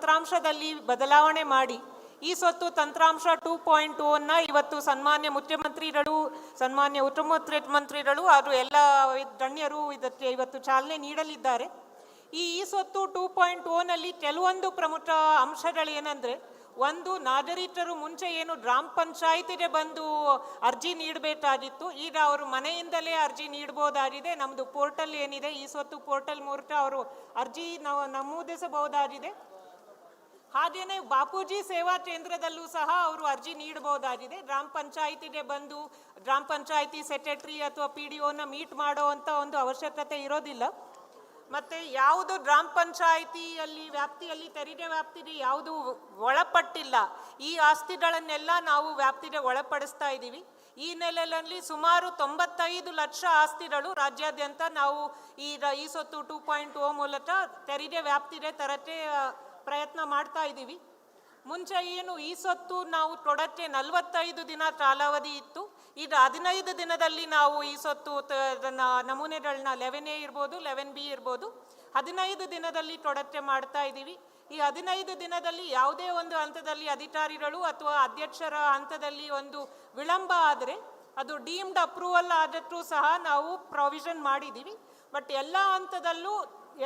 ತಂತ್ರಾಂಶದಲ್ಲಿ ಬದಲಾವಣೆ ಮಾಡಿ. ಈ ಸ್ವತ್ತು ತಂತ್ರಾಂಶ ಟೂ ಪಾಯಿಂಟ್ ಒನ್ನ ಇವತ್ತು ಸನ್ಮಾನ್ಯ ಮುಖ್ಯಮಂತ್ರಿಗಳು, ಸನ್ಮಾನ್ಯ ಉಪಮುಖ್ಯಮಂತ್ರಿಗಳು ಹಾಗೂ ಎಲ್ಲ ಗಣ್ಯರು ಇದಕ್ಕೆ ಇವತ್ತು ಚಾಲನೆ ನೀಡಲಿದ್ದಾರೆ. ಈ ಈ ಸ್ವತ್ತು ಟೂ ಪಾಯಿಂಟ್ ಓನಲ್ಲಿ ಕೆಲವೊಂದು ಪ್ರಮುಖ ಅಂಶಗಳೇನೆಂದರೆ, ಒಂದು ನಾಗರಿಕರು ಮುಂಚೆ ಏನು ಗ್ರಾಮ ಪಂಚಾಯತಿಗೆ ಬಂದು ಅರ್ಜಿ ನೀಡಬೇಕಾಗಿತ್ತು, ಈಗ ಅವರು ಮನೆಯಿಂದಲೇ ಅರ್ಜಿ ನೀಡಬಹುದಾಗಿದೆ ನಮ್ಮದು ಪೋರ್ಟಲ್ ಏನಿದೆ, ಈ ಸ್ವತ್ತು ಪೋರ್ಟಲ್ ಮೂಲಕ ಅವರು ಅರ್ಜಿ ನಾವು ನಮೂದಿಸಬಹುದಾಗಿದೆ. ಹಾಗೇನೆ ಬಾಪೂಜಿ ಸೇವಾ ಕೇಂದ್ರದಲ್ಲೂ ಸಹ ಅವರು ಅರ್ಜಿ ನೀಡಬಹುದಾಗಿದೆ. ಗ್ರಾಮ ಪಂಚಾಯಿತಿಗೆ ಬಂದು, ಗ್ರಾಮ ಪಂಚಾಯಿತಿ ಸೆಕ್ರೆಟರಿ ಅಥವಾ ಪಿ ಡಿ ಒನ ಮೀಟ್ ಮಾಡುವಂಥ ಒಂದು ಅವಶ್ಯಕತೆ ಇರೋದಿಲ್ಲ. ಮತ್ತೆ ಯಾವುದು ಗ್ರಾಮ ಪಂಚಾಯಿತಿಯಲ್ಲಿ ವ್ಯಾಪ್ತಿಯಲ್ಲಿ ತೆರಿಗೆ ವ್ಯಾಪ್ತಿಗೆ ಯಾವುದು ಒಳಪಟ್ಟಿಲ್ಲ. ಈ ಆಸ್ತಿಗಳನ್ನೆಲ್ಲ ನಾವು ವ್ಯಾಪ್ತಿಗೆ ಒಳಪಡಿಸ್ತಾ ಇದ್ದೀವಿ. ಈ ನೆಲೆಯಲ್ಲಿ ಸುಮಾರು ತೊಂಬತ್ತೈದು ಲಕ್ಷ ಆಸ್ತಿಗಳು ರಾಜ್ಯಾದ್ಯಂತ ನಾವು ಈ ಸೊತ್ತು ಟೂ ಪಾಯಿಂಟ್ ಓ ಮೂಲಕ ತೆರಿಗೆ ವ್ಯಾಪ್ತಿಗೆ ತರಕ್ಕೆ ಪ್ರಯತ್ನ ಮಾಡ್ತಾ ಇದ್ದೀವಿ. ಮುಂಚೆ ಏನು ಈ ಸೊತ್ತು ನಾವು ತೊಡಕ್ಕೆ ನಲವತ್ತೈದು ದಿನ ಕಾಲಾವಧಿ ಇತ್ತು. ಈಗ ಹದಿನೈದು ದಿನದಲ್ಲಿ ನಾವು ಈ ಸೊತ್ತು ನಮೂನೆಗಳನ್ನ ಲೆವೆನ್ ಎ ಇರ್ಬೋದು, ಲೆವೆನ್ ಬಿ ಇರ್ಬೋದು, ಹದಿನೈದು ದಿನದಲ್ಲಿ ಕೊಡಕ್ಕೆ ಮಾಡ್ತಾ ಇದ್ದೀವಿ. ಈ ಹದಿನೈದು ದಿನದಲ್ಲಿ ಯಾವುದೇ ಒಂದು ಹಂತದಲ್ಲಿ ಅಧಿಕಾರಿಗಳು ಅಥವಾ ಅಧ್ಯಕ್ಷರ ಹಂತದಲ್ಲಿ ಒಂದು ವಿಳಂಬ ಆದರೆ ಅದು ಡೀಮ್ಡ್ ಅಪ್ರೂವಲ್ ಆದಕ್ಕೂ ಸಹ ನಾವು ಪ್ರಾವಿಷನ್ ಮಾಡಿದ್ದೀವಿ. ಬಟ್ ಎಲ್ಲ ಹಂತದಲ್ಲೂ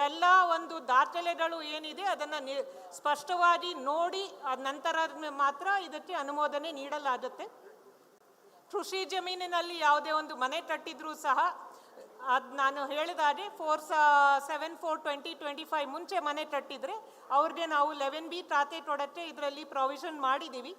ಎಲ್ಲ ಒಂದು ದಾಖಲೆಗಳು ಏನಿದೆ ಅದನ್ನು ನಿ ಸ್ಪಷ್ಟವಾಗಿ ನೋಡಿ, ಅದ ನಂತರ ಮಾತ್ರ ಇದಕ್ಕೆ ಅನುಮೋದನೆ ನೀಡಲಾಗುತ್ತೆ. ಕೃಷಿ ಜಮೀನಿನಲ್ಲಿ ಯಾವುದೇ ಒಂದು ಮನೆ ಕಟ್ಟಿದ್ರೂ ಸಹ, ಅದು ನಾನು ಹೇಳಿದ ಹಾಗೆ four seven four twenty twenty five ಮುಂಚೆ ಮನೆ ಕಟ್ಟಿದರೆ, ಅವ್ರಿಗೆ ನಾವು ಲೆವೆನ್ ಬಿ ಖಾತೆ ಕೊಡಕ್ಕೆ ಇದರಲ್ಲಿ ಪ್ರಾವಿಷನ್ ಮಾಡಿದ್ದೀವಿ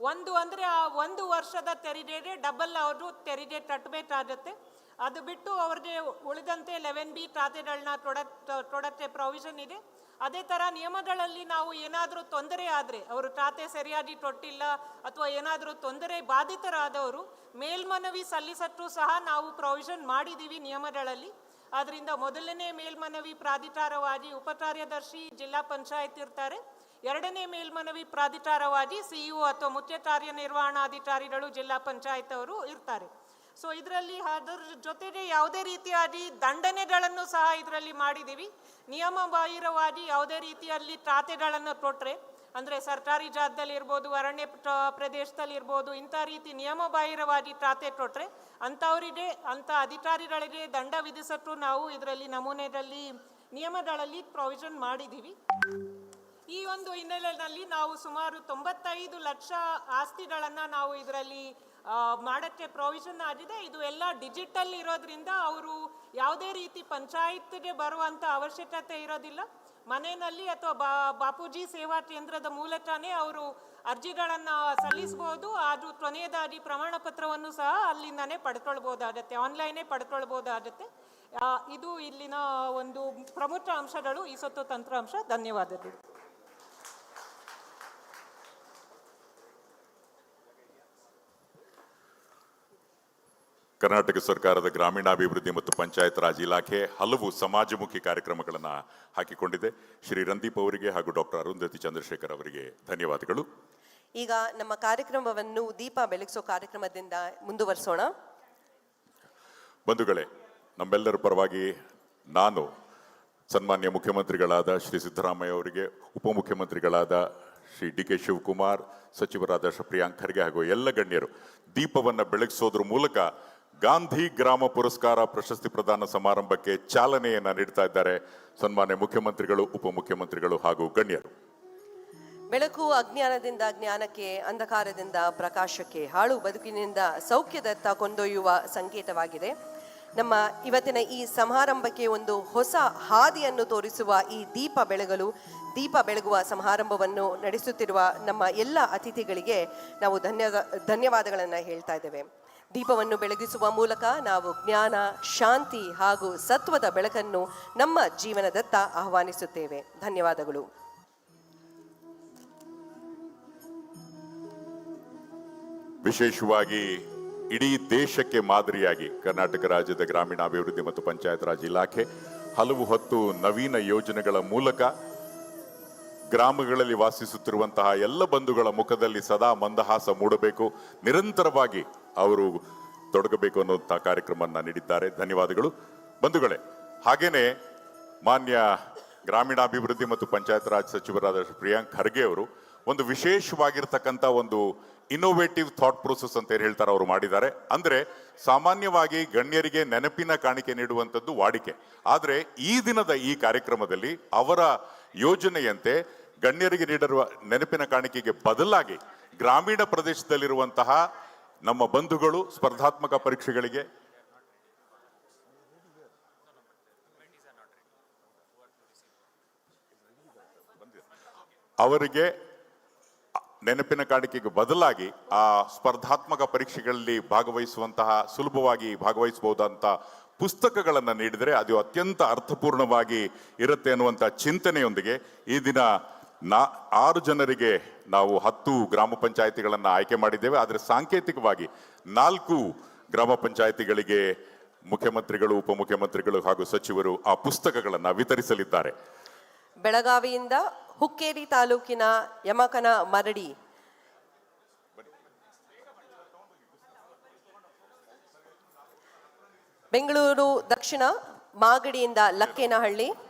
ಒಂದು ಅಂದರೆ ಆ ಒಂದು ವರ್ಷದ ತೆರಿಗೆಗೆ ಡಬಲ್ ಅವರು ತೆರಿಗೆ ಕಟ್ಟಬೇಕಾಗತ್ತೆ ಅದು ಬಿಟ್ಟು ಅವ್ರಿಗೆ ಉಳಿದಂತೆ ಲೆವೆನ್ ಬಿ ಖಾತೆಗಳನ್ನ ತೊಡತ್ ತೊಡತ್ತೆ ಪ್ರಾವಿಷನ್ ಇದೆ. ಅದೇ ಥರ ನಿಯಮಗಳಲ್ಲಿ ನಾವು ಏನಾದರೂ ತೊಂದರೆ ಆದರೆ, ಅವರು ಖಾತೆ ಸರಿಯಾಗಿ ತೊಟ್ಟಿಲ್ಲ ಅಥವಾ ಏನಾದರೂ ತೊಂದರೆ ಬಾಧಿತರಾದವರು, ಮೇಲ್ಮನವಿ ಸಲ್ಲಿಸಟ್ಟು ಸಹ ನಾವು ಪ್ರಾವಿಷನ್ ಮಾಡಿದ್ದೀವಿ ನಿಯಮಗಳಲ್ಲಿ. ಆದ್ದರಿಂದ ಮೊದಲನೇ ಮೇಲ್ಮನವಿ ಪ್ರಾಧಿಕಾರವಾಗಿ ಉಪಕಾರ್ಯದರ್ಶಿ ಜಿಲ್ಲಾ ಪಂಚಾಯತ್ ಇರ್ತಾರೆ. ಎರಡನೇ ಮೇಲ್ಮನವಿ ಪ್ರಾಧಿಕಾರವಾಗಿ ಸಿಇಒ ಅಥವಾ ಮುಖ್ಯ ಕಾರ್ಯನಿರ್ವಹಣಾಧಿಕಾರಿಗಳು ಜಿಲ್ಲಾ ಪಂಚಾಯತ್ ಅವರು ಇರ್ತಾರೆ. ಸೊ ಇದರಲ್ಲಿ ಅದರ ಜೊತೆಗೆ ಯಾವುದೇ ರೀತಿಯಾಗಿ ದಂಡನೆಗಳನ್ನು ಸಹ ಇದರಲ್ಲಿ ಮಾಡಿದ್ದೀವಿ. ನಿಯಮ ಬಾಹಿರವಾಗಿ ಯಾವುದೇ ರೀತಿಯಲ್ಲಿ ಖಾತೆಗಳನ್ನು ಕೊಟ್ಟರೆ ಅಂದರೆ ಸರ್ಕಾರಿ ಜಾಗದಲ್ಲಿ ಇರ್ಬೋದು ಅರಣ್ಯ ಪ್ರ- ಪ್ರದೇಶದಲ್ಲಿ ಇರ್ಬೋದು ಇಂಥ ರೀತಿ ನಿಯಮ ಬಾಹಿರವಾಗಿ ಖಾತೆ ಕೊಟ್ಟರೆ ಅಂಥವರಿಗೆ, ಅಂಥ ಅಧಿಕಾರಿಗಳಿಗೆ ದಂಡ ವಿಧಿಸಟ್ಟು ನಾವು ಇದರಲ್ಲಿ ನಮೂನೆಯಲ್ಲಿ ನಿಯಮಗಳಲ್ಲಿ ಪ್ರೊವಿಷನ್ ಮಾಡಿದ್ದೀವಿ. ಈ ಒಂದು ಹಿನ್ನೆಲೆಯಲ್ಲಿ ನಾವು ಸುಮಾರು ತೊಂಬತ್ತೈದು ಲಕ್ಷ ಆಸ್ತಿಗಳನ್ನು ನಾವು ಇದರಲ್ಲಿ ಮಾಡಕ್ಕೆ ಪ್ರೊವಿಷನ್ ಆಗಿದೆ. ಇದು ಎಲ್ಲ ಡಿಜಿಟಲ್ ಇರೋದ್ರಿಂದ ಅವರು ಯಾವುದೇ ರೀತಿ ಪಂಚಾಯತ್ಗೆ ಬರುವಂಥ ಅವಶ್ಯಕತೆ ಇರೋದಿಲ್ಲ. ಮನೆಯಲ್ಲಿ ಅಥವಾ ಬಾ, ಬಾಪೂಜಿ ಸೇವಾ ಕೇಂದ್ರದ ಮೂಲಕನೇ ಅವರು ಅರ್ಜಿಗಳನ್ನು ಸಲ್ಲಿಸ್ಬೋದು. ಅದು ಕೊನೆಯದಾಗಿ ಪ್ರಮಾಣ ಪತ್ರವನ್ನು ಸಹ ಅಲ್ಲಿಂದನೇ ಪಡ್ಕೊಳ್ಬೋದಾಗತ್ತೆ, ಆನ್ಲೈನೇ ಪಡ್ಕೊಳ್ಬೋದಾಗತ್ತೆ. ಇದು ಇಲ್ಲಿನ ಒಂದು ಪ್ರಮುಖ ಅಂಶಗಳು, ಈ ಸ್ವತ್ತು ತಂತ್ರಾಂಶ. ಧನ್ಯವಾದಗಳು. ಕರ್ನಾಟಕ ಸರ್ಕಾರದ ಗ್ರಾಮೀಣಾಭಿವೃದ್ಧಿ ಮತ್ತು ಪಂಚಾಯತ್ ರಾಜ್ ಇಲಾಖೆ ಹಲವು ಸಮಾಜಮುಖಿ ಕಾರ್ಯಕ್ರಮಗಳನ್ನು ಹಾಕಿಕೊಂಡಿದೆ. ಶ್ರೀ ರಂದೀಪ್ ಅವರಿಗೆ ಹಾಗೂ ಡಾಕ್ಟರ್ ಅರುಂಧತಿ ಚಂದ್ರಶೇಖರ್ ಅವರಿಗೆ ಧನ್ಯವಾದಗಳು. ಈಗ ನಮ್ಮ ಕಾರ್ಯಕ್ರಮವನ್ನು ದೀಪ ಬೆಳಗಿಸೋ ಕಾರ್ಯಕ್ರಮದಿಂದ ಮುಂದುವರಿಸೋಣ. ಬಂಧುಗಳೇ ನಮ್ಮೆಲ್ಲರ ಪರವಾಗಿ ನಾನು ಸನ್ಮಾನ್ಯ ಮುಖ್ಯಮಂತ್ರಿಗಳಾದ ಶ್ರೀ ಸಿದ್ದರಾಮಯ್ಯ ಅವರಿಗೆ ಉಪಮುಖ್ಯಮಂತ್ರಿಗಳಾದ ಶ್ರೀ ಡಿ ಕೆ ಶಿವಕುಮಾರ್ ಸಚಿವರಾದ ಶ್ರೀ ಪ್ರಿಯಾಂಕ್ ಖರ್ಗೆ ಹಾಗೂ ಎಲ್ಲ ಗಣ್ಯರು ದೀಪವನ್ನು ಬೆಳಗಿಸೋದ್ರ ಮೂಲಕ ಗಾಂಧಿ ಗ್ರಾಮ ಪುರಸ್ಕಾರ ಪ್ರಶಸ್ತಿ ಪ್ರದಾನ ಸಮಾರಂಭಕ್ಕೆ ಚಾಲನೆಯನ್ನ ನೀಡ್ತಾ ಇದ್ದಾರೆ ಸನ್ಮಾನ್ಯ ಮುಖ್ಯಮಂತ್ರಿಗಳು, ಉಪಮುಖ್ಯಮಂತ್ರಿಗಳು ಹಾಗೂ ಗಣ್ಯರು. ಬೆಳಕು ಅಜ್ಞಾನದಿಂದ ಜ್ಞಾನಕ್ಕೆ, ಅಂಧಕಾರದಿಂದ ಪ್ರಕಾಶಕ್ಕೆ, ಹಾಳು ಬದುಕಿನಿಂದ ಸೌಖ್ಯದತ್ತ ಕೊಂಡೊಯ್ಯುವ ಸಂಕೇತವಾಗಿದೆ. ನಮ್ಮ ಇವತ್ತಿನ ಈ ಸಮಾರಂಭಕ್ಕೆ ಒಂದು ಹೊಸ ಹಾದಿಯನ್ನು ತೋರಿಸುವ ಈ ದೀಪ ಬೆಳಗಲು, ದೀಪ ಬೆಳಗುವ ಸಮಾರಂಭವನ್ನು ನಡೆಸುತ್ತಿರುವ ನಮ್ಮ ಎಲ್ಲ ಅತಿಥಿಗಳಿಗೆ ನಾವು ಧನ್ಯ ಧನ್ಯವಾದಗಳನ್ನು ಹೇಳ್ತಾ ಇದ್ದೇವೆ. ದೀಪವನ್ನು ಬೆಳಗಿಸುವ ಮೂಲಕ ನಾವು ಜ್ಞಾನ, ಶಾಂತಿ ಹಾಗೂ ಸತ್ವದ ಬೆಳಕನ್ನು ನಮ್ಮ ಜೀವನದತ್ತ ಆಹ್ವಾನಿಸುತ್ತೇವೆ. ಧನ್ಯವಾದಗಳು. ವಿಶೇಷವಾಗಿ ಇಡೀ ದೇಶಕ್ಕೆ ಮಾದರಿಯಾಗಿ ಕರ್ನಾಟಕ ರಾಜ್ಯದ ಗ್ರಾಮೀಣಾಭಿವೃದ್ಧಿ ಮತ್ತು ಪಂಚಾಯತ್ ರಾಜ್ ಇಲಾಖೆ ಹಲವು ಹೊತ್ತು ನವೀನ ಯೋಜನೆಗಳ ಮೂಲಕ ಗ್ರಾಮಗಳಲ್ಲಿ ವಾಸಿಸುತ್ತಿರುವಂತಹ ಎಲ್ಲ ಬಂಧುಗಳ ಮುಖದಲ್ಲಿ ಸದಾ ಮಂದಹಾಸ ಮೂಡಬೇಕು. ನಿರಂತರವಾಗಿ ಅವರು ತೊಡಗಬೇಕು ಅನ್ನುವಂತಹ ಕಾರ್ಯಕ್ರಮವನ್ನು ನೀಡಿದ್ದಾರೆ. ಧನ್ಯವಾದಗಳು. ಬಂಧುಗಳೇ, ಹಾಗೇನೆ ಮಾನ್ಯ ಗ್ರಾಮೀಣಾಭಿವೃದ್ಧಿ ಮತ್ತು ಪಂಚಾಯತ್ ರಾಜ್ ಸಚಿವರಾದ ಪ್ರಿಯಾಂಕ್ ಖರ್ಗೆ ಅವರು ಒಂದು ವಿಶೇಷವಾಗಿರ್ತಕ್ಕಂಥ ಒಂದು ಇನ್ನೋವೇಟಿವ್ ಥಾಟ್ ಪ್ರೋಸೆಸ್ ಅಂತ ಏನು ಹೇಳ್ತಾರೆ ಅವರು ಮಾಡಿದ್ದಾರೆ. ಅಂದರೆ ಸಾಮಾನ್ಯವಾಗಿ ಗಣ್ಯರಿಗೆ ನೆನಪಿನ ಕಾಣಿಕೆ ನೀಡುವಂಥದ್ದು ವಾಡಿಕೆ. ಆದರೆ ಈ ದಿನದ ಈ ಕಾರ್ಯಕ್ರಮದಲ್ಲಿ ಅವರ ಯೋಜನೆಯಂತೆ ಗಣ್ಯರಿಗೆ ನೀಡಿರುವ ನೆನಪಿನ ಕಾಣಿಕೆಗೆ ಬದಲಾಗಿ ಗ್ರಾಮೀಣ ಪ್ರದೇಶದಲ್ಲಿರುವಂತಹ ನಮ್ಮ ಬಂಧುಗಳು ಸ್ಪರ್ಧಾತ್ಮಕ ಪರೀಕ್ಷೆಗಳಿಗೆ. ಅವರಿಗೆ ನೆನಪಿನ ಕಾಣಿಕೆಗೆ ಬದಲಾಗಿ ಆ ಸ್ಪರ್ಧಾತ್ಮಕ ಪರೀಕ್ಷೆಗಳಲ್ಲಿ ಭಾಗವಹಿಸುವಂತಹ ಸುಲಭವಾಗಿ ಭಾಗವಹಿಸಬಹುದಂತ ಪುಸ್ತಕಗಳನ್ನು ನೀಡಿದರೆ ಅದು ಅತ್ಯಂತ ಅರ್ಥಪೂರ್ಣವಾಗಿ ಇರುತ್ತೆ ಅನ್ನುವಂಥ ಚಿಂತನೆಯೊಂದಿಗೆ ಈ ದಿನ ನಾ ಆರು ಜನರಿಗೆ ನಾವು ಹತ್ತು ಗ್ರಾಮ ಪಂಚಾಯಿತಿಗಳನ್ನು ಆಯ್ಕೆ ಮಾಡಿದ್ದೇವೆ. ಆದರೆ ಸಾಂಕೇತಿಕವಾಗಿ ನಾಲ್ಕು ಗ್ರಾಮ ಪಂಚಾಯಿತಿಗಳಿಗೆ ಮುಖ್ಯಮಂತ್ರಿಗಳು, ಉಪಮುಖ್ಯಮಂತ್ರಿಗಳು ಹಾಗೂ ಸಚಿವರು ಆ ಪುಸ್ತಕಗಳನ್ನು ವಿತರಿಸಲಿದ್ದಾರೆ. ಬೆಳಗಾವಿಯಿಂದ ಹುಕ್ಕೇರಿ ತಾಲೂಕಿನ ಯಮಕನ ಮರಡಿ. ಬೆಂಗಳೂರು ದಕ್ಷಿಣ ಮಾಗಡಿಯಿಂದ ಲಕ್ಕೇನಹಳ್ಳಿ.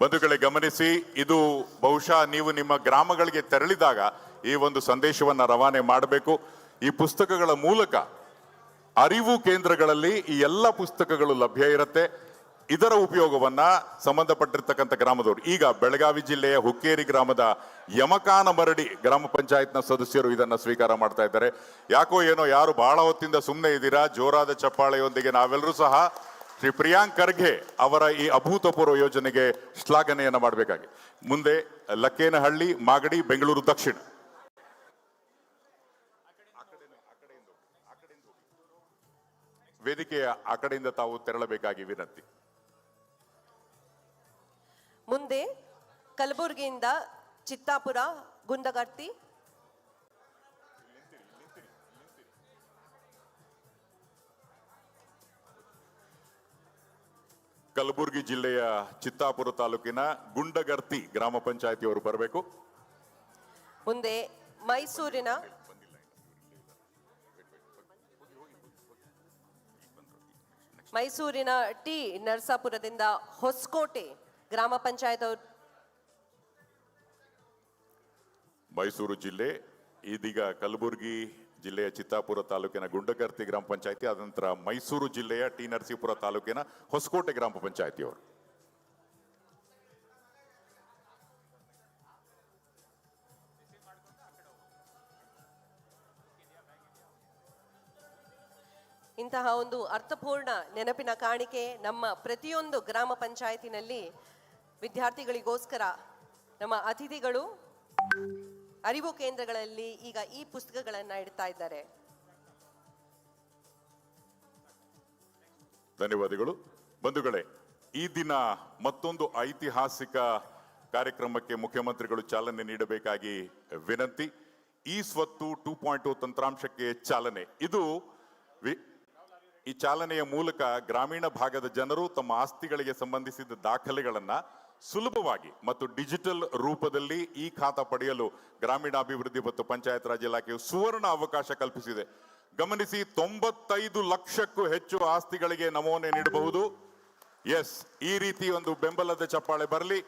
ಬಂಧುಗಳೇ ಗಮನಿಸಿ, ಇದು ಬಹುಶಃ ನೀವು ನಿಮ್ಮ ಗ್ರಾಮಗಳಿಗೆ ತೆರಳಿದಾಗ ಈ ಒಂದು ಸಂದೇಶವನ್ನ ರವಾನೆ ಮಾಡಬೇಕು. ಈ ಪುಸ್ತಕಗಳ ಮೂಲಕ ಅರಿವು ಕೇಂದ್ರಗಳಲ್ಲಿ ಈ ಎಲ್ಲ ಪುಸ್ತಕಗಳು ಲಭ್ಯ ಇರುತ್ತೆ. ಇದರ ಉಪಯೋಗವನ್ನ ಸಂಬಂಧಪಟ್ಟಿರ್ತಕ್ಕಂಥ ಗ್ರಾಮದವರು. ಈಗ ಬೆಳಗಾವಿ ಜಿಲ್ಲೆಯ ಹುಕ್ಕೇರಿ ಗ್ರಾಮದ ಯಮಕಾನ ಮರಡಿ ಗ್ರಾಮ ಪಂಚಾಯತ್ನ ಸದಸ್ಯರು ಇದನ್ನ ಸ್ವೀಕಾರ ಮಾಡ್ತಾ ಇದ್ದಾರೆ. ಯಾಕೋ ಏನೋ ಯಾರು ಬಹಳ ಹೊತ್ತಿಂದ ಸುಮ್ಮನೆ ಇದ್ದೀರಾ? ಜೋರಾದ ಚಪ್ಪಾಳೆಯೊಂದಿಗೆ ನಾವೆಲ್ಲರೂ ಸಹ ಶ್ರೀ ಪ್ರಿಯಾಂಕ್ ಖರ್ಗೆ ಅವರ ಈ ಅಭೂತಪೂರ್ವ ಯೋಜನೆಗೆ ಶ್ಲಾಘನೆಯನ್ನು ಮಾಡಬೇಕಾಗಿ. ಮುಂದೆ ಲಕ್ಕೇನಹಳ್ಳಿ, ಮಾಗಡಿ, ಬೆಂಗಳೂರು ದಕ್ಷಿಣ. ವೇದಿಕೆಯ ಆ ಕಡೆಯಿಂದ ತಾವು ತೆರಳಬೇಕಾಗಿ ವಿನಂತಿ. ಮುಂದೆ ಕಲಬುರಗಿಯಿಂದ ಚಿತ್ತಾಪುರ, ಗುಂದಗರ್ತಿ ಕಲಬುರಗಿ ಜಿಲ್ಲೆಯ ಚಿತ್ತಾಪುರ ತಾಲೂಕಿನ ಗುಂಡಗರ್ತಿ ಗ್ರಾಮ ಪಂಚಾಯತಿಯವರು ಬರಬೇಕು. ಮುಂದೆ ಮೈಸೂರಿನ ಮೈಸೂರಿನ ಟಿ ನರಸಾಪುರದಿಂದ ಹೊಸಕೋಟೆ ಗ್ರಾಮ ಪಂಚಾಯತ್ ಅವರು ಮೈಸೂರು ಜಿಲ್ಲೆ ಇದೀಗ ಕಲಬುರಗಿ ಜಿಲ್ಲೆಯ ಚಿತ್ತಾಪುರ ತಾಲೂಕಿನ ಗುಂಡಗರ್ತಿ ಗ್ರಾಮ ಪಂಚಾಯಿತಿ ಆದ ನಂತರ ಮೈಸೂರು ಜಿಲ್ಲೆಯ ಟಿ ನರಸೀಪುರ ತಾಲೂಕಿನ ಹೊಸಕೋಟೆ ಗ್ರಾಮ ಪಂಚಾಯತಿಯವರು ಇಂತಹ ಒಂದು ಅರ್ಥಪೂರ್ಣ ನೆನಪಿನ ಕಾಣಿಕೆ ನಮ್ಮ ಪ್ರತಿಯೊಂದು ಗ್ರಾಮ ಪಂಚಾಯತಿನಲ್ಲಿ ವಿದ್ಯಾರ್ಥಿಗಳಿಗೋಸ್ಕರ ನಮ್ಮ ಅತಿಥಿಗಳು ಅರಿವು ಕೇಂದ್ರಗಳಲ್ಲಿ ಈಗ ಈ ಪುಸ್ತಕಗಳನ್ನ ಇಡ್ತಾ ಇದ್ದಾರೆ. ಧನ್ಯವಾದಗಳು. ಬಂಧುಗಳೇ, ಈ ದಿನ ಮತ್ತೊಂದು ಐತಿಹಾಸಿಕ ಕಾರ್ಯಕ್ರಮಕ್ಕೆ ಮುಖ್ಯಮಂತ್ರಿಗಳು ಚಾಲನೆ ನೀಡಬೇಕಾಗಿ ವಿನಂತಿ. ಈ ಸ್ವತ್ತು ಟೂ ಪಾಯಿಂಟ್ ತಂತ್ರಾಂಶಕ್ಕೆ ಚಾಲನೆ. ಇದು ಈ ಚಾಲನೆಯ ಮೂಲಕ ಗ್ರಾಮೀಣ ಭಾಗದ ಜನರು ತಮ್ಮ ಆಸ್ತಿಗಳಿಗೆ ಸಂಬಂಧಿಸಿದ ದಾಖಲೆಗಳನ್ನ ಸುಲಭವಾಗಿ ಮತ್ತು ಡಿಜಿಟಲ್ ರೂಪದಲ್ಲಿ ಈ ಖಾತಾ ಪಡೆಯಲು ಗ್ರಾಮೀಣಾಭಿವೃದ್ಧಿ ಮತ್ತು ಪಂಚಾಯತ್ ರಾಜ್ ಇಲಾಖೆಯು ಸುವರ್ಣ ಅವಕಾಶ ಕಲ್ಪಿಸಿದೆ. ಗಮನಿಸಿ ತೊಂಬತ್ತೈದು ಲಕ್ಷಕ್ಕೂ ಹೆಚ್ಚು ಆಸ್ತಿಗಳಿಗೆ ನಮೂನೆ ನೀಡಬಹುದು. ಎಸ್ ಈ ರೀತಿ ಒಂದು ಬೆಂಬಲದ ಚಪ್ಪಾಳೆ ಬರಲಿ.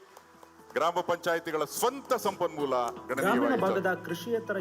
ಗ್ರಾಮ ಪಂಚಾಯಿತಿಗಳ ಸ್ವಂತ ಸಂಪನ್ಮೂಲ ಗಣನೀಯವಾಗಿದೆ ಭಾಗದ ಕೃಷಿಯೇತರ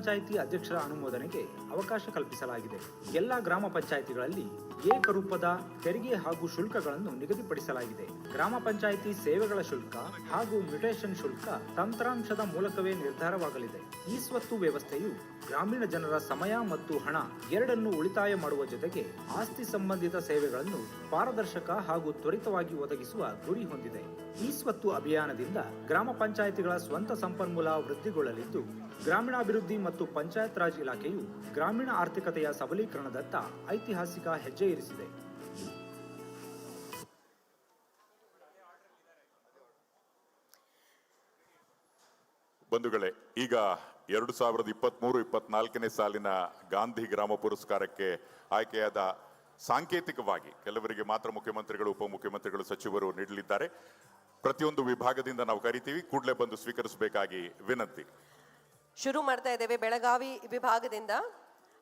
ಪಂಚಾಯಿತಿ ಅಧ್ಯಕ್ಷರ ಅನುಮೋದನೆಗೆ ಅವಕಾಶ ಕಲ್ಪಿಸಲಾಗಿದೆ. ಎಲ್ಲ ಗ್ರಾಮ ಪಂಚಾಯಿತಿಗಳಲ್ಲಿ ಏಕರೂಪದ ತೆರಿಗೆ ಹಾಗೂ ಶುಲ್ಕಗಳನ್ನು ನಿಗದಿಪಡಿಸಲಾಗಿದೆ. ಗ್ರಾಮ ಪಂಚಾಯಿತಿ ಸೇವೆಗಳ ಶುಲ್ಕ ಹಾಗೂ ಮ್ಯುಟೇಷನ್ ಶುಲ್ಕ ತಂತ್ರಾಂಶದ ಮೂಲಕವೇ ನಿರ್ಧಾರವಾಗಲಿದೆ. ಈ ಸ್ವತ್ತು ವ್ಯವಸ್ಥೆಯು ಗ್ರಾಮೀಣ ಜನರ ಸಮಯ ಮತ್ತು ಹಣ ಎರಡನ್ನು ಉಳಿತಾಯ ಮಾಡುವ ಜೊತೆಗೆ ಆಸ್ತಿ ಸಂಬಂಧಿತ ಸೇವೆಗಳನ್ನು ಪಾರದರ್ಶಕ ಹಾಗೂ ತ್ವರಿತವಾಗಿ ಒದಗಿಸುವ ಗುರಿ ಹೊಂದಿದೆ. ಈ ಸ್ವತ್ತು ಅಭಿಯಾನದಿಂದ ಗ್ರಾಮ ಪಂಚಾಯಿತಿಗಳ ಸ್ವಂತ ಸಂಪನ್ಮೂಲ ವೃದ್ಧಿಗೊಳ್ಳಲಿದ್ದು ಗ್ರಾಮೀಣಾಭಿವೃದ್ಧಿ ಮತ್ತು ಪಂಚಾಯತ್ ರಾಜ್ ಇಲಾಖೆಯು ಗ್ರಾಮೀಣ ಆರ್ಥಿಕತೆಯ ಸಬಲೀಕರಣದತ್ತ ಐತಿಹಾಸಿಕ ಹೆಜ್ಜೆ ಇರಿಸಿದೆ. ಬಂಧುಗಳೇ, ಈಗ ಎರಡು ಸಾವಿರದ ಇಪ್ಪತ್ತ್ಮೂರು ಇಪ್ಪತ್ನಾಲ್ಕನೇ ಸಾಲಿನ ಗಾಂಧಿ ಗ್ರಾಮ ಪುರಸ್ಕಾರಕ್ಕೆ ಆಯ್ಕೆಯಾದ ಸಾಂಕೇತಿಕವಾಗಿ ಕೆಲವರಿಗೆ ಮಾತ್ರ ಮುಖ್ಯಮಂತ್ರಿಗಳು, ಉಪಮುಖ್ಯಮಂತ್ರಿಗಳು, ಸಚಿವರು ನೀಡಲಿದ್ದಾರೆ. ಪ್ರತಿಯೊಂದು ವಿಭಾಗದಿಂದ ನಾವು ಕರಿತೀವಿ. ಕೂಡಲೇ ಬಂದು ಸ್ವೀಕರಿಸಬೇಕಾಗಿ ವಿನಂತಿ. ಶುರು ಮಾಡ್ತಾ ಇದ್ದೇವೆ ಬೆಳಗಾವಿ ವಿಭಾಗದಿಂದ.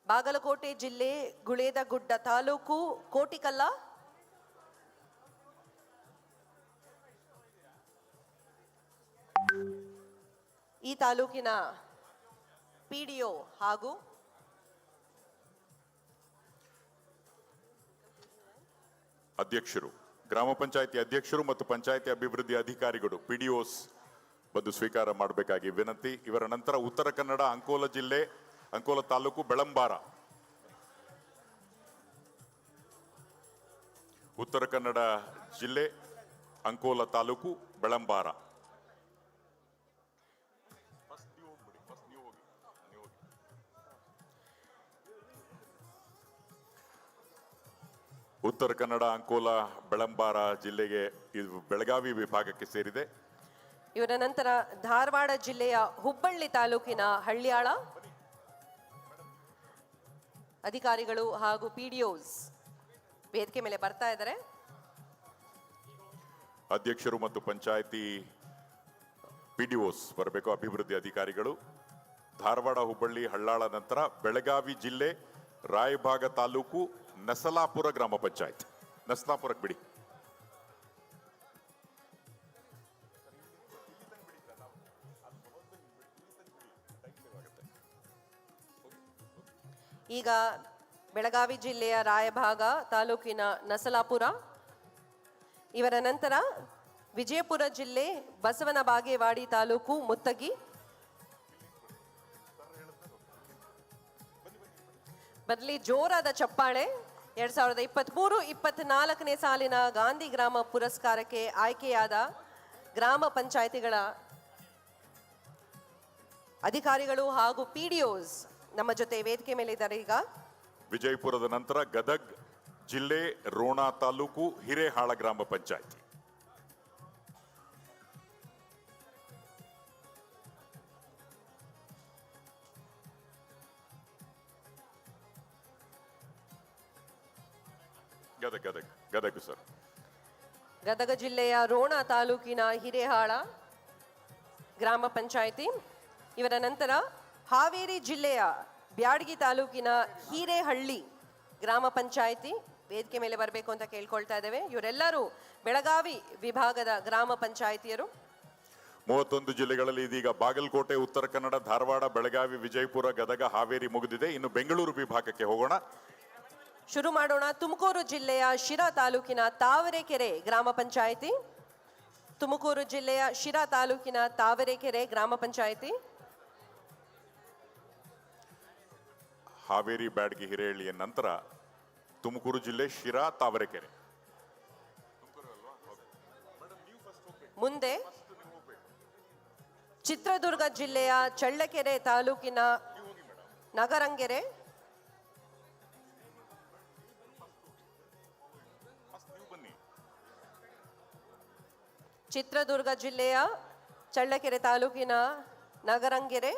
ಬಾಗಲಕೋಟೆ ಜಿಲ್ಲೆ, ಗುಳೇದಗುಡ್ಡ ತಾಲೂಕು, ಕೋಟಿಕಲ್ಲ. ಈ ತಾಲೂಕಿನ ಪಿಡಿಒ ಹಾಗೂ ಅಧ್ಯಕ್ಷರು, ಗ್ರಾಮ ಪಂಚಾಯತಿ ಅಧ್ಯಕ್ಷರು ಮತ್ತು ಪಂಚಾಯಿತಿ ಅಭಿವೃದ್ಧಿ ಅಧಿಕಾರಿಗಳು ಪಿಡಿಒಸ್ ಬಂದು ಸ್ವೀಕಾರ ಮಾಡಬೇಕಾಗಿ. ವಿನಂತಿ, ಇವರ ನಂತರ ಉತ್ತರ ಕನ್ನಡ, ಅಂಕೋಲ ಜಿಲ್ಲೆ, ಅಂಕೋಲ ತಾಲೂಕು ಬೆಳಂಬಾರ. ಉತ್ತರ ಕನ್ನಡ ಜಿಲ್ಲೆ, ಅಂಕೋಲ ತಾಲೂಕು ಬೆಳಂಬಾರ. ಉತ್ತರ ಕನ್ನಡ, ಅಂಕೋಲ, ಬೆಳಂಬಾರ ಜಿಲ್ಲೆಗೆ ಇದು ಬೆಳಗಾವಿ ವಿಭಾಗಕ್ಕೆ ಸೇರಿದೆ. ಇವರ ನಂತರ ಧಾರವಾಡ ಜಿಲ್ಲೆಯ ಹುಬ್ಬಳ್ಳಿ ತಾಲೂಕಿನ ಹಳ್ಳಿಯಾಳ. ಅಧಿಕಾರಿಗಳು ಹಾಗೂ ಪಿಡಿಒಸ್ ವೇದಿಕೆ ಮೇಲೆ ಬರ್ತಾ ಇದ್ದಾರೆ. ಅಧ್ಯಕ್ಷರು ಮತ್ತು ಪಂಚಾಯತಿ ಪಿಡಿಒಸ್ ಬರಬೇಕು, ಅಭಿವೃದ್ಧಿ ಅಧಿಕಾರಿಗಳು. ಧಾರವಾಡ, ಹುಬ್ಬಳ್ಳಿ, ಹಳ್ಳಾಳ ನಂತರ ಬೆಳಗಾವಿ ಜಿಲ್ಲೆ, ರಾಯಭಾಗ ತಾಲೂಕು, ನಸಲಾಪುರ ಗ್ರಾಮ ಪಂಚಾಯತ್. ನಸಲಾಪುರಕ್ಕೆ ಬಿಡಿ. ಈಗ ಬೆಳಗಾವಿ ಜಿಲ್ಲೆಯ ರಾಯಭಾಗ ತಾಲೂಕಿನ ನಸಲಾಪುರ. ಇವರ ನಂತರ ವಿಜಯಪುರ ಜಿಲ್ಲೆ ಬಸವನ ಬಾಗೇವಾಡಿ ತಾಲೂಕು ಮುತ್ತಗಿ. ಬದಲಿ ಜೋರಾದ ಚಪ್ಪಾಳೆ. ಎರಡ್ ಸಾವಿರದ ಇಪ್ಪತ್ತ್ಮೂರು ಇಪ್ಪತ್ನಾಲ್ಕನೇ ಸಾಲಿನ ಗಾಂಧಿ ಗ್ರಾಮ ಪುರಸ್ಕಾರಕ್ಕೆ ಆಯ್ಕೆಯಾದ ಗ್ರಾಮ ಪಂಚಾಯಿತಿಗಳ ಅಧಿಕಾರಿಗಳು ಹಾಗೂ ಪಿ ನಮ್ಮ ಜೊತೆ ವೇದಿಕೆ ಮೇಲೆ ಇದ್ದಾರೆ ಈಗ. ವಿಜಯಪುರದ ನಂತರ ಗದಗ್ ಜಿಲ್ಲೆ ರೋಣ ತಾಲೂಕು ಹಿರೇಹಾಳ ಗ್ರಾಮ ಪಂಚಾಯತಿ. ಗದಗ್ ಗದಗ್ ಗದಗ್ ಸರ್. ಗದಗ ಜಿಲ್ಲೆಯ ರೋಣ ತಾಲೂಕಿನ ಹಿರೇಹಾಳ ಗ್ರಾಮ ಪಂಚಾಯಿತಿ. ಇವರ ನಂತರ ಹಾವೇರಿ ಜಿಲ್ಲೆಯ ಬ್ಯಾಡಗಿ ತಾಲೂಕಿನ ಹೀರೇಹಳ್ಳಿ ಗ್ರಾಮ ಪಂಚಾಯಿತಿ ವೇದಿಕೆ ಮೇಲೆ ಬರಬೇಕು ಅಂತ ಕೇಳ್ಕೊಳ್ತಾ ಇದ್ದೇವೆ. ಇವರೆಲ್ಲರೂ ಬೆಳಗಾವಿ ವಿಭಾಗದ ಗ್ರಾಮ ಪಂಚಾಯಿತಿಯರು. ಮೂವತ್ತೊಂದು ಜಿಲ್ಲೆಗಳಲ್ಲಿ ಇದೀಗ ಬಾಗಲಕೋಟೆ ಉತ್ತರ ಕನ್ನಡ ಧಾರವಾಡ ಬೆಳಗಾವಿ ವಿಜಯಪುರ ಗದಗ ಹಾವೇರಿ ಮುಗಿದಿದೆ. ಇನ್ನು ಬೆಂಗಳೂರು ವಿಭಾಗಕ್ಕೆ ಹೋಗೋಣ. ಶುರು ಮಾಡೋಣ. ತುಮಕೂರು ಜಿಲ್ಲೆಯ ಶಿರಾ ತಾಲೂಕಿನ ತಾವರೆಕೆರೆ ಗ್ರಾಮ ಪಂಚಾಯಿತಿ. ತುಮಕೂರು ಜಿಲ್ಲೆಯ ಶಿರಾ ತಾಲೂಕಿನ ತಾವರೆಕೆರೆ ಗ್ರಾಮ ಪಂಚಾಯಿತಿ. ಹಾವೇರಿ ಬ್ಯಾಡ್ಗಿ ಹಿರೇಹಳ್ಳಿಯ ನಂತರ ತುಮಕೂರು ಜಿಲ್ಲೆ ಶಿರಾ ತಾವರೆಕೆರೆ. ಮುಂದೆ ಚಿತ್ರದುರ್ಗ ಜಿಲ್ಲೆಯ ಚಳ್ಳಕೆರೆ ತಾಲೂಕಿನ ನಗರಂಗೆರೆ. ಚಿತ್ರದುರ್ಗ ಜಿಲ್ಲೆಯ ಚಳ್ಳಕೆರೆ ತಾಲೂಕಿನ ನಗರಂಗೆರೆ.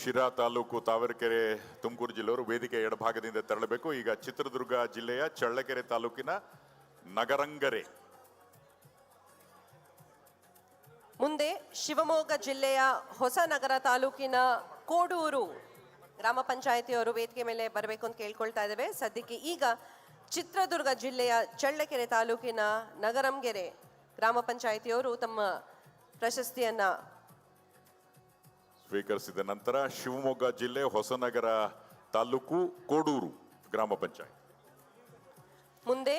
ಶಿರಾ ತಾಲೂಕು ತಾವರೆಕೆರೆ ತುಮಕೂರು ಜಿಲ್ಲೆಯವರು ವೇದಿಕೆ ಎಡಭಾಗದಿಂದ ತೆರಳಬೇಕು. ಈಗ ಚಿತ್ರದುರ್ಗ ಜಿಲ್ಲೆಯ ಚಳ್ಳಕೆರೆ ತಾಲೂಕಿನ ನಗರಂಗರೆ. ಮುಂದೆ ಶಿವಮೊಗ್ಗ ಜಿಲ್ಲೆಯ ಹೊಸನಗರ ತಾಲೂಕಿನ ಕೋಡೂರು ಗ್ರಾಮ ಪಂಚಾಯತಿಯವರು ವೇದಿಕೆ ಮೇಲೆ ಬರಬೇಕು ಅಂತ ಕೇಳ್ಕೊಳ್ತಾ ಇದ್ದೇವೆ. ಸದ್ಯಕ್ಕೆ ಈಗ ಚಿತ್ರದುರ್ಗ ಜಿಲ್ಲೆಯ ಚಳ್ಳಕೆರೆ ತಾಲೂಕಿನ ನಗರಂಗೆರೆ ಗ್ರಾಮ ಪಂಚಾಯತಿಯವರು ತಮ್ಮ ಪ್ರಶಸ್ತಿಯನ್ನ ಸ್ವೀಕರಿಸಿದ ನಂತರ ಶಿವಮೊಗ್ಗ ಜಿಲ್ಲೆ ಹೊಸನಗರ ತಾಲೂಕು ಕೋಡೂರು ಗ್ರಾಮ ಪಂಚಾಯತ್. ಮುಂದೆ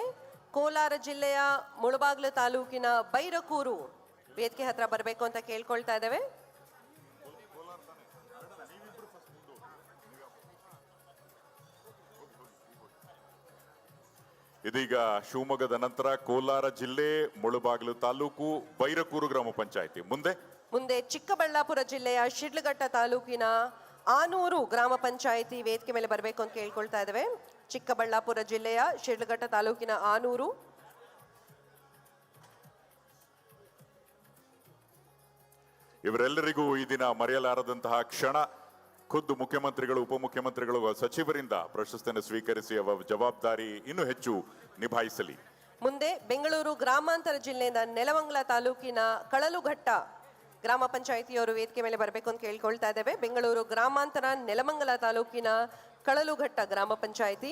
ಕೋಲಾರ ಜಿಲ್ಲೆಯ ಮುಳಬಾಗ್ಲು ತಾಲೂಕಿನ ಬೈರಕೂರು ವೇದಿಕೆ ಹತ್ರ ಬರಬೇಕು ಅಂತ ಕೇಳ್ಕೊಳ್ತಾ ಇದ್ದೇವೆ. ಇದೀಗ ಶಿವಮೊಗ್ಗದ ನಂತರ ಕೋಲಾರ ಜಿಲ್ಲೆ ಮುಳುಬಾಗಿಲು ತಾಲೂಕು ಬೈರಕೂರು ಗ್ರಾಮ ಪಂಚಾಯಿತಿ. ಮುಂದೆ ಮುಂದೆ ಚಿಕ್ಕಬಳ್ಳಾಪುರ ಜಿಲ್ಲೆಯ ಶಿಡ್ಲಘಟ್ಟ ತಾಲೂಕಿನ ಆನೂರು ಗ್ರಾಮ ಪಂಚಾಯಿತಿ ವೇದಿಕೆ ಮೇಲೆ ಬರಬೇಕು ಅಂತ ಕೇಳ್ಕೊಳ್ತಾ ಇದ್ದೇವೆ. ಚಿಕ್ಕಬಳ್ಳಾಪುರ ಜಿಲ್ಲೆಯ ಶಿಡ್ಲಘಟ್ಟ ತಾಲೂಕಿನ ಆನೂರು. ಇವರೆಲ್ಲರಿಗೂ ಈ ದಿನ ಮರೆಯಲಾರದಂತಹ ಕ್ಷಣ ಖುದ್ದು ಮುಖ್ಯಮಂತ್ರಿಗಳು ಉಪಮುಖ್ಯಮಂತ್ರಿಗಳು ಸಚಿವರಿಂದ ಪ್ರಶಸ್ತಿಯನ್ನು ಸ್ವೀಕರಿಸಿ ಅವರ ಜವಾಬ್ದಾರಿ ಇನ್ನೂ ಹೆಚ್ಚು ನಿಭಾಯಿಸಲಿ. ಮುಂದೆ ಬೆಂಗಳೂರು ಗ್ರಾಮಾಂತರ ಜಿಲ್ಲೆಯಿಂದ ನೆಲಮಂಗಲ ತಾಲೂಕಿನ ಕಳಲುಘಟ್ಟ ಗ್ರಾಮ ಪಂಚಾಯಿತಿಯವರು ವೇದಿಕೆ ಮೇಲೆ ಬರಬೇಕು ಅಂತ ಕೇಳ್ಕೊಳ್ತಾ ಇದ್ದೇವೆ. ಬೆಂಗಳೂರು ಗ್ರಾಮಾಂತರ ನೆಲಮಂಗಲ ತಾಲೂಕಿನ ಕಳಲುಘಟ್ಟ ಗ್ರಾಮ ಪಂಚಾಯಿತಿ.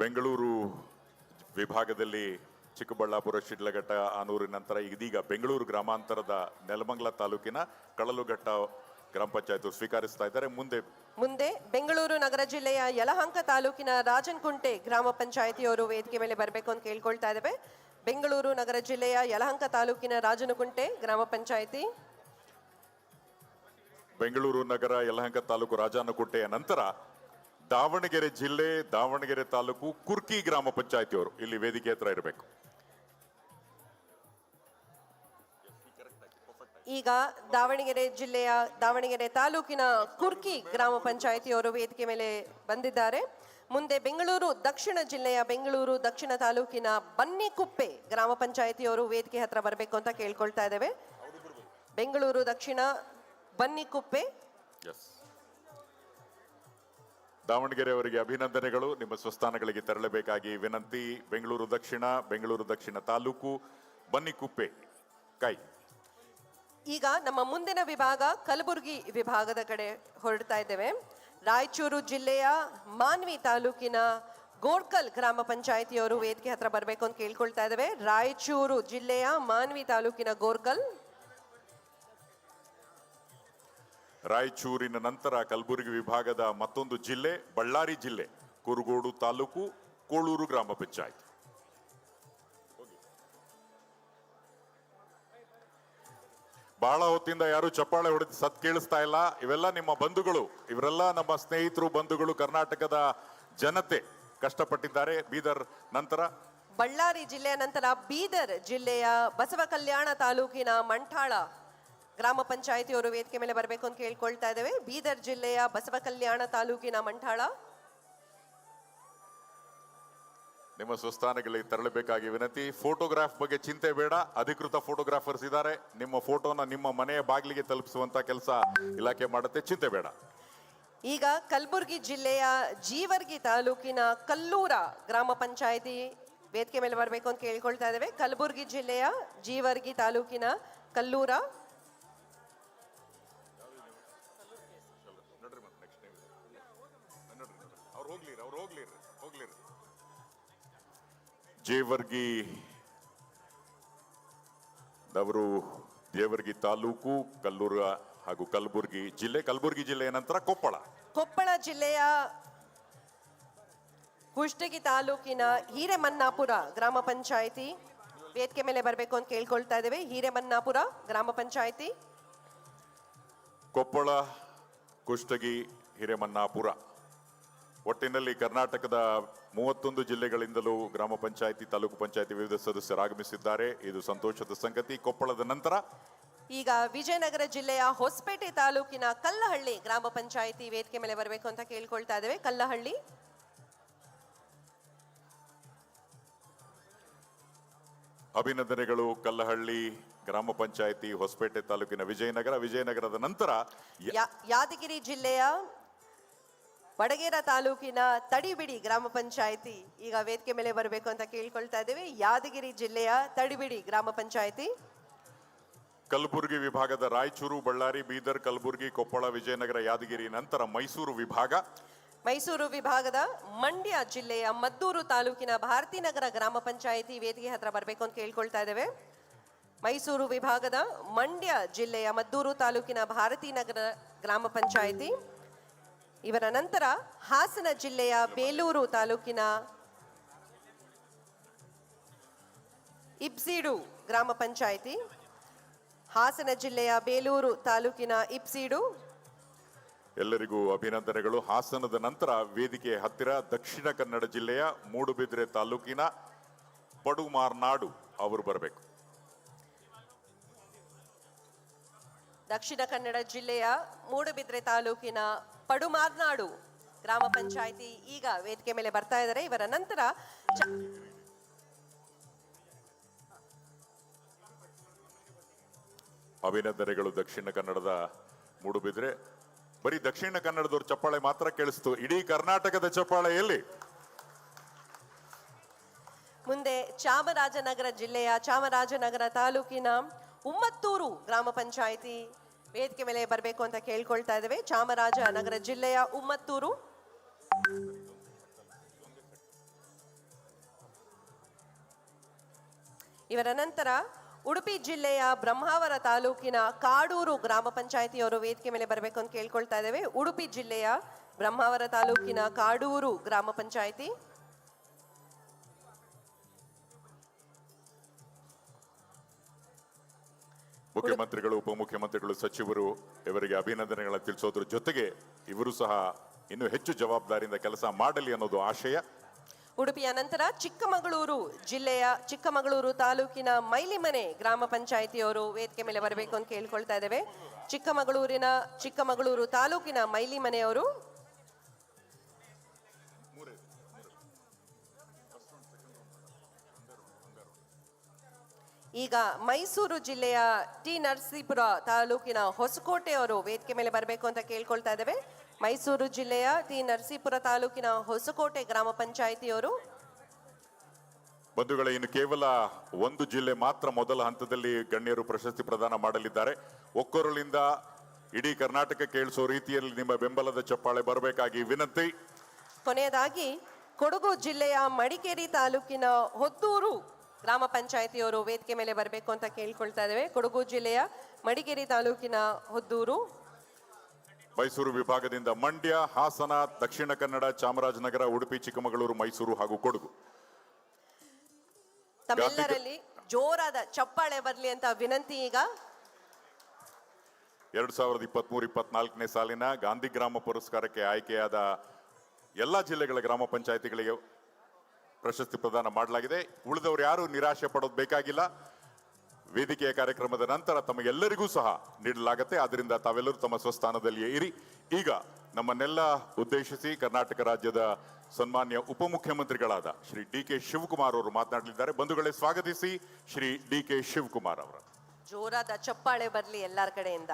ಬೆಂಗಳೂರು ವಿಭಾಗದಲ್ಲಿ ಚಿಕ್ಕಬಳ್ಳಾಪುರ, ಶಿಡ್ಲಘಟ್ಟ, ಆನೂರಿನ ನಂತರ ಇದೀಗ ಬೆಂಗಳೂರು ಗ್ರಾಮಾಂತರದ ನೆಲಮಂಗಲ ತಾಲೂಕಿನ ಕಳಲುಘಟ್ಟ ಗ್ರಾಮ ಪಂಚಾಯತ್ ಸ್ವೀಕರಿಸ್ತಾ ಇದ್ದಾರೆ. ಮುಂದೆ ಮುಂದೆ ಬೆಂಗಳೂರು ನಗರ ಜಿಲ್ಲೆಯ ಯಲಹಂಕ ತಾಲೂಕಿನ ರಾಜನ್ಕುಂಟೆ ಗ್ರಾಮ ಪಂಚಾಯತಿಯವರು ವೇದಿಕೆ ಮೇಲೆ ಬರಬೇಕು ಅಂತ ಕೇಳ್ಕೊಳ್ತಾ ಇದ್ದೇವೆ. ಬೆಂಗಳೂರು ನಗರ ಜಿಲ್ಲೆಯ ಯಲಹಂಕ ತಾಲೂಕಿನ ರಾಜನಕುಂಟೆ ಗ್ರಾಮ ಪಂಚಾಯಿತಿ. ಬೆಂಗಳೂರು ನಗರ ಯಲಹಂಕ ತಾಲೂಕು ರಾಜಾನಕೋಟೆಯ ನಂತರ ದಾವಣಗೆರೆ ಜಿಲ್ಲೆ ದಾವಣಗೆರೆ ತಾಲೂಕು ಕುರ್ಕಿ ಗ್ರಾಮ ಪಂಚಾಯತಿಯವರು ಇಲ್ಲಿ ವೇದಿಕೆ ಹತ್ರ ಇರಬೇಕು. ಈಗ ದಾವಣಗೆರೆ ಜಿಲ್ಲೆಯ ದಾವಣಗೆರೆ ತಾಲೂಕಿನ ಕುರ್ಕಿ ಗ್ರಾಮ ಪಂಚಾಯಿತಿಯವರು ವೇದಿಕೆ ಮೇಲೆ ಬಂದಿದ್ದಾರೆ. ಮುಂದೆ ಬೆಂಗಳೂರು, ದಕ್ಷಿಣ ಜಿಲ್ಲೆಯ ಬೆಂಗಳೂರು, ದಕ್ಷಿಣ ತಾಲೂಕಿನ ಬನ್ನಿಕುಪ್ಪೆ ಗ್ರಾಮ ಪಂಚಾಯಿತಿಯವರು ವೇದಿಕೆ ಹತ್ರ ಬರಬೇಕು ಅಂತ ಕೇಳ್ಕೊಳ್ತಾ ಇದ್ದೇವೆ. ಬೆಂಗಳೂರು, ದಕ್ಷಿಣ ಬನ್ನಿಕುಪ್ಪೆ. ಎಸ್ ದಾವಣಗೆರೆ ಅವರಿಗೆ ಅಭಿನಂದನೆಗಳು. ನಿಮ್ಮ ಸ್ವಸ್ಥಾನಗಳಿಗೆ ತೆರಳಬೇಕಾಗಿ ವಿನಂತಿ. ಬೆಂಗಳೂರು, ದಕ್ಷಿಣ ಬೆಂಗಳೂರು, ದಕ್ಷಿಣ ತಾಲೂಕು, ಬನ್ನಿಕುಪ್ಪೆ. ಕೈ. ಈಗ ನಮ್ಮ ಮುಂದಿನ ವಿಭಾಗ ಕಲಬುರಗಿ ವಿಭಾಗದ ಕಡೆ ಹೊರಡ್ತಾ ಇದ್ದೇವೆ. ರಾಯಚೂರು ಜಿಲ್ಲೆಯ ಮಾನ್ವಿ ತಾಲೂಕಿನ ಗೋಡ್ಕಲ್ ಗ್ರಾಮ ಪಂಚಾಯಿತಿಯವರು ವೇದಿಕೆ ಹತ್ರ ಬರಬೇಕು ಅಂತ ಕೇಳ್ಕೊಳ್ತಾ ಇದ್ದೇವೆ. ರಾಯಚೂರು ಜಿಲ್ಲೆಯ ಮಾನ್ವಿ ತಾಲೂಕಿನ ಗೋರ್ಕಲ್ ರಾಯಚೂರಿನ ನಂತರ ಕಲಬುರಗಿ ವಿಭಾಗದ ಮತ್ತೊಂದು ಜಿಲ್ಲೆ, ಬಳ್ಳಾರಿ ಜಿಲ್ಲೆ, ಕುರುಗೋಡು ತಾಲೂಕು, ಕೋಳೂರು ಗ್ರಾಮ ಪಂಚಾಯತ್. ಬಹಳ ಹೊತ್ತಿಂದ ಯಾರು ಚಪ್ಪಾಳೆ ಹೊಡೆದು ಸತ್ ಕೇಳಿಸ್ತಾ ಇಲ್ಲ. ಇವೆಲ್ಲ ನಿಮ್ಮ ಬಂಧುಗಳು, ಇವರೆಲ್ಲ ನಮ್ಮ ಸ್ನೇಹಿತರು, ಬಂಧುಗಳು ಕರ್ನಾಟಕದ ಜನತೆ ಕಷ್ಟಪಟ್ಟಿದ್ದಾರೆ. ಬೀದರ್ ನಂತರ? ಬಳ್ಳಾರಿ ಜಿಲ್ಲೆಯ ನಂತರ ಬೀದರ್ ಜಿಲ್ಲೆಯ ಬಸವ ಕಲ್ಯಾಣ ತಾಲೂಕಿನ ಮಂಠಾಳ ಗ್ರಾಮ ಪಂಚಾಯಿತಿಯವರು ವೇದಿಕೆ ಮೇಲೆ ಬರಬೇಕು ಅಂತ ಕೇಳ್ಕೊಳ್ತಾ ಇದ್ದೇವೆ. ಬೀದರ್ ಜಿಲ್ಲೆಯ ಬಸವ ಕಲ್ಯಾಣ ತಾಲೂಕಿನ ಮಂಠಾಳ. ನಿಮ್ಮ ಸ್ವಸ್ಥಾನಗಳಿಗೆ ತೆರಳಬೇಕಾಗಿ ವಿನಂತಿ. ಫೋಟೋಗ್ರಾಫ್ ಬಗ್ಗೆ ಚಿಂತೆ ಬೇಡ. ಅಧಿಕೃತ ಫೋಟೋಗ್ರಾಫರ್ಸ್ ಇದ್ದಾರೆ. ನಿಮ್ಮ ಫೋಟೋನ ನಿಮ್ಮ ಮನೆಯ ಬಾಗಿಲಿಗೆ ತಲುಪಿಸುವಂತ ಕೆಲಸ ಇಲಾಖೆ ಮಾಡುತ್ತೆ. ಚಿಂತೆ ಬೇಡ. ಈಗ ಕಲಬುರಗಿ ಜಿಲ್ಲೆಯ ಜೀವರ್ಗಿ ತಾಲೂಕಿನ ಕಲ್ಲೂರ ಗ್ರಾಮ ಪಂಚಾಯಿತಿ ವೇದಿಕೆ ಮೇಲೆ ಬರಬೇಕು ಅಂತ ಕೇಳಿಕೊಳ್ತಾ ಇದ್ದೇವೆ. ಕಲಬುರಗಿ ಜಿಲ್ಲೆಯ ಜೀವರ್ಗಿ ತಾಲೂಕಿನ ಕಲ್ಲೂರ. ಅವ್ರು ಹೋಗ್ಲಿರಿ ಅವ್ರು ಹೋಗ್ಲಿರಿ ಹೋಗ್ಲಿರಿ ಜೇವರ್ಗಿ ದವರು ಜೇವರ್ಗಿ ತಾಲೂಕು ಕಲ್ಲೂರ ಹಾಗೂ ಕಲಬುರಗಿ ಜಿಲ್ಲೆ. ಕಲಬುರಗಿ ಜಿಲ್ಲೆಯ ನಂತರ ಕೊಪ್ಪಳ. ಕೊಪ್ಪಳ ಜಿಲ್ಲೆಯ ಕುಷ್ಟಗಿ ತಾಲೂಕಿನ ಹಿರೇಮನ್ನಾಪುರ ಗ್ರಾಮ ಪಂಚಾಯಿತಿ. ವೇದಿಕೆ ಮೇಲೆ ಬರಬೇಕು ಅಂತ ಕೇಳ್ಕೊಳ್ತಾ ಇದ್ದೇವೆ. ಹಿರೇಮನ್ನಾಪುರ ಗ್ರಾಮ ಪಂಚಾಯಿತಿ. ಕೊಪ್ಪಳ ಕುಷ್ಟಗಿ ಹಿರೇಮನ್ನಾಪುರ. ಒಟ್ಟಿನಲ್ಲಿ ಕರ್ನಾಟಕದ ಮೂವತ್ತೊಂದು ಜಿಲ್ಲೆಗಳಿಂದಲೂ ಗ್ರಾಮ ಪಂಚಾಯಿತಿ ತಾಲೂಕು ಪಂಚಾಯಿತಿ ವಿವಿಧ ಸದಸ್ಯರು ಆಗಮಿಸಿದ್ದಾರೆ. ಇದು ಸಂತೋಷದ ಸಂಗತಿ. ಕೊಪ್ಪಳದ ನಂತರ ಈಗ ವಿಜಯನಗರ ಜಿಲ್ಲೆಯ ಹೊಸಪೇಟೆ ತಾಲೂಕಿನ ಕಲ್ಲಹಳ್ಳಿ ಗ್ರಾಮ ಪಂಚಾಯಿತಿ ವೇದಿಕೆ ಮೇಲೆ ಬರಬೇಕು ಅಂತ ಕೇಳ್ಕೊಳ್ತಾ ಇದ್ದೇವೆ. ಕಲ್ಲಹಳ್ಳಿ. ಅಭಿನಂದನೆಗಳು ಕಲ್ಲಹಳ್ಳಿ ಗ್ರಾಮ ಪಂಚಾಯಿತಿ ಹೊಸಪೇಟೆ ತಾಲೂಕಿನ ವಿಜಯನಗರ. ವಿಜಯನಗರದ ನಂತರ ಯಾದಗಿರಿ ಜಿಲ್ಲೆಯ ವಡಗೇರ ತಾಲೂಕಿನ ತಡಿಬಿಡಿ ಗ್ರಾಮ ಪಂಚಾಯಿತಿ ಈಗ ವೇದಿಕೆ ಮೇಲೆ ಬರಬೇಕು ಅಂತ ಕೇಳ್ಕೊಳ್ತಾ ಇದ್ದೇವೆ. ಯಾದಗಿರಿ ಜಿಲ್ಲೆಯ ತಡಿಬಿಡಿ ಗ್ರಾಮ ಪಂಚಾಯಿತಿ. ಕಲಬುರಗಿ ವಿಭಾಗದ ರಾಯಚೂರು ಬಳ್ಳಾರಿ ಬೀದರ್ ಕಲಬುರಗಿ ಕೊಪ್ಪಳ ವಿಜಯನಗರ ಯಾದಗಿರಿ ನಂತರ ಮೈಸೂರು ವಿಭಾಗ. ಮೈಸೂರು ವಿಭಾಗದ ಮಂಡ್ಯ ಜಿಲ್ಲೆಯ ಮದ್ದೂರು ತಾಲೂಕಿನ ಭಾರತೀನಗರ ಗ್ರಾಮ ಪಂಚಾಯಿತಿ ವೇದಿಕೆ ಹತ್ರ ಬರಬೇಕು ಅಂತ ಕೇಳ್ಕೊಳ್ತಾ ಇದ್ದೇವೆ. ಮೈಸೂರು ವಿಭಾಗದ ಮಂಡ್ಯ ಜಿಲ್ಲೆಯ ಮದ್ದೂರು ತಾಲೂಕಿನ ಭಾರತೀನಗರ ಗ್ರಾಮ ಪಂಚಾಯಿತಿ. ಇವರ ನಂತರ ಹಾಸನ ಜಿಲ್ಲೆಯ ಬೇಲೂರು ತಾಲೂಕಿನ ಇಬ್ಸೀಡು ಗ್ರಾಮ ಪಂಚಾಯಿತಿ ಹಾಸನ ಜಿಲ್ಲೆಯ ಬೇಲೂರು ತಾಲೂಕಿನ ಇಬ್ಸೀಡು ಎಲ್ಲರಿಗೂ ಅಭಿನಂದನೆಗಳು. ಹಾಸನದ ನಂತರ ವೇದಿಕೆ ಹತ್ತಿರ ದಕ್ಷಿಣ ಕನ್ನಡ ಜಿಲ್ಲೆಯ ಮೂಡುಬಿದ್ರೆ ತಾಲೂಕಿನ ಪಡುಮಾರ್ನಾಡು ಅವರು ಬರಬೇಕು. ದಕ್ಷಿಣ ಕನ್ನಡ ಜಿಲ್ಲೆಯ ಮೂಡುಬಿದ್ರೆ ತಾಲೂಕಿನ ಪಡುಮಾರ್ನಾಡು ಗ್ರಾಮ ಪಂಚಾಯಿತಿ ಈಗ ವೇದಿಕೆ ಮೇಲೆ ಬರ್ತಾ ಇದ್ದಾರೆ. ಇವರ ನಂತರ ಅಭಿನಂದನೆಗಳು ದಕ್ಷಿಣ ಕನ್ನಡದ ಮೂಡುಬಿದ್ರೆ. ಬರೀ ದಕ್ಷಿಣ ಕನ್ನಡದವ್ರ ಚಪ್ಪಾಳೆ ಮಾತ್ರ ಕೇಳಿಸ್ತು. ಇಡೀ ಕರ್ನಾಟಕದ ಚಪ್ಪಾಳೆ ಎಲ್ಲಿ? ಮುಂದೆ ಚಾಮರಾಜನಗರ ಜಿಲ್ಲೆಯ ಚಾಮರಾಜನಗರ ತಾಲೂಕಿನ ಉಮ್ಮತ್ತೂರು ಗ್ರಾಮ ಪಂಚಾಯಿತಿ ವೇದಿಕೆ ಮೇಲೆ ಬರಬೇಕು ಅಂತ ಕೇಳ್ಕೊಳ್ತಾ ಇದ್ದೇವೆ. ಚಾಮರಾಜನಗರ ಜಿಲ್ಲೆಯ ಉಮ್ಮತ್ತೂರು. ಇವರ ನಂತರ ಉಡುಪಿ ಜಿಲ್ಲೆಯ ಬ್ರಹ್ಮಾವರ ತಾಲೂಕಿನ ಕಾಡೂರು ಗ್ರಾಮ ಪಂಚಾಯಿತಿಯವರು ವೇದಿಕೆ ಮೇಲೆ ಬರಬೇಕು ಅಂತ ಕೇಳ್ಕೊಳ್ತಾ ಇದ್ದೇವೆ. ಉಡುಪಿ ಜಿಲ್ಲೆಯ ಬ್ರಹ್ಮಾವರ ತಾಲೂಕಿನ ಕಾಡೂರು ಗ್ರಾಮ ಪಂಚಾಯಿತಿ. ಮುಖ್ಯಮಂತ್ರಿಗಳು, ಉಪಮುಖ್ಯಮಂತ್ರಿಗಳು, ಸಚಿವರು, ಇವರಿಗೆ ಅಭಿನಂದನೆಗಳನ್ನು ತಿಳಿಸೋದ್ರ ಜೊತೆಗೆ ಇವರು ಸಹ ಇನ್ನೂ ಹೆಚ್ಚು ಜವಾಬ್ದಾರಿಯಿಂದ ಕೆಲಸ ಮಾಡಲಿ ಅನ್ನೋದು ಆಶಯ. ಉಡುಪಿಯ ನಂತರ ಚಿಕ್ಕಮಗಳೂರು ಜಿಲ್ಲೆಯ ಚಿಕ್ಕಮಗಳೂರು ತಾಲೂಕಿನ ಮೈಲಿಮನೆ ಗ್ರಾಮ ಪಂಚಾಯಿತಿಯವರು ವೇದಿಕೆ ಮೇಲೆ ಬರಬೇಕು ಅಂತ ಕೇಳ್ಕೊಳ್ತಾ ಇದ್ದೇವೆ. ಚಿಕ್ಕಮಗಳೂರಿನ ಚಿಕ್ಕಮಗಳೂರು ತಾಲೂಕಿನ ಮೈಲಿಮನೆಯವರು ಈಗ ಮೈಸೂರು ಜಿಲ್ಲೆಯ ಟಿ ನರಸೀಪುರ ತಾಲೂಕಿನ ಹೊಸಕೋಟೆಯವರು ವೇದಿಕೆ ಮೇಲೆ ಬರಬೇಕು ಅಂತ ಕೇಳ್ಕೊಳ್ತಾ ಇದ್ದೇವೆ. ಮೈಸೂರು ಜಿಲ್ಲೆಯ ಟಿ ನರಸೀಪುರ ತಾಲೂಕಿನ ಹೊಸಕೋಟೆ ಗ್ರಾಮ ಪಂಚಾಯಿತಿಯವರು. ಬಂಧುಗಳೇ ಇನ್ನು ಕೇವಲ ಒಂದು ಜಿಲ್ಲೆ ಮಾತ್ರ ಮೊದಲ ಹಂತದಲ್ಲಿ ಗಣ್ಯರು ಪ್ರಶಸ್ತಿ ಪ್ರದಾನ ಮಾಡಲಿದ್ದಾರೆ. ಒಕ್ಕೊರಳಿಂದ ಇಡೀ ಕರ್ನಾಟಕ ಕೇಳಿಸೋ ರೀತಿಯಲ್ಲಿ ನಿಮ್ಮ ಬೆಂಬಲದ ಚಪ್ಪಾಳೆ ಬರಬೇಕಾಗಿ ವಿನಂತಿ. ಕೊನೆಯದಾಗಿ ಕೊಡಗು ಜಿಲ್ಲೆಯ ಮಡಿಕೇರಿ ತಾಲೂಕಿನ ಹೊತ್ತೂರು ಗ್ರಾಮ ಪಂಚಾಯಿತಿಯವರು ವೇದಿಕೆ ಮೇಲೆ ಬರಬೇಕು ಅಂತ ಕೇಳ್ಕೊಳ್ತಾ ಇದ್ದೇವೆ. ಕೊಡಗು ಜಿಲ್ಲೆಯ ಮಡಿಕೇರಿ ತಾಲೂಕಿನ ಹೊದ್ದೂರು. ಮೈಸೂರು ವಿಭಾಗದಿಂದ ಮಂಡ್ಯ ಹಾಸನ ದಕ್ಷಿಣ ಕನ್ನಡ ಚಾಮರಾಜನಗರ ಉಡುಪಿ ಚಿಕ್ಕಮಗಳೂರು ಮೈಸೂರು ಹಾಗೂ ಕೊಡಗು. ತಮ್ಮೆಲ್ಲರಲ್ಲಿ ಜೋರಾದ ಚಪ್ಪಾಳೆ ಬರಲಿ ಅಂತ ವಿನಂತಿ ಈಗ. ಎರಡ್ ಸಾವಿರದ ಇಪ್ಪತ್ಮೂರು ಇಪ್ಪತ್ನಾಲ್ಕನೇ ಸಾಲಿನ ಗಾಂಧಿ ಗ್ರಾಮ ಪುರಸ್ಕಾರಕ್ಕೆ ಆಯ್ಕೆಯಾದ ಎಲ್ಲ ಜಿಲ್ಲೆಗಳ ಗ್ರಾಮ ಪಂಚಾಯತಿಗಳಿಗೆ ಪ್ರಶಸ್ತಿ ಪ್ರದಾನ ಮಾಡಲಾಗಿದೆ. ಉಳಿದವರು ಯಾರು ನಿರಾಶೆ ಪಡೋದು ಬೇಕಾಗಿಲ್ಲ. ವೇದಿಕೆಯ ಕಾರ್ಯಕ್ರಮದ ನಂತರ ತಮಗೆಲ್ಲರಿಗೂ ಸಹ ನೀಡಲಾಗುತ್ತೆ. ಆದ್ದರಿಂದ ತಾವೆಲ್ಲರೂ ತಮ್ಮ ಸ್ವಸ್ಥಾನದಲ್ಲಿಯೇ ಇರಿ. ಈಗ ನಮ್ಮನ್ನೆಲ್ಲ ಉದ್ದೇಶಿಸಿ ಕರ್ನಾಟಕ ರಾಜ್ಯದ ಸನ್ಮಾನ್ಯ ಉಪಮುಖ್ಯಮಂತ್ರಿಗಳಾದ ಶ್ರೀ ಡಿ ಕೆ ಶಿವಕುಮಾರ್ ಅವರು ಮಾತನಾಡಲಿದ್ದಾರೆ. ಬಂಧುಗಳೇ ಸ್ವಾಗತಿಸಿ ಶ್ರೀ ಡಿ ಕೆ ಶಿವಕುಮಾರ್ ಅವರ ಜೋರಾದ ಚಪ್ಪಾಳೆ ಬರಲಿ ಎಲ್ಲರ ಕಡೆಯಿಂದ.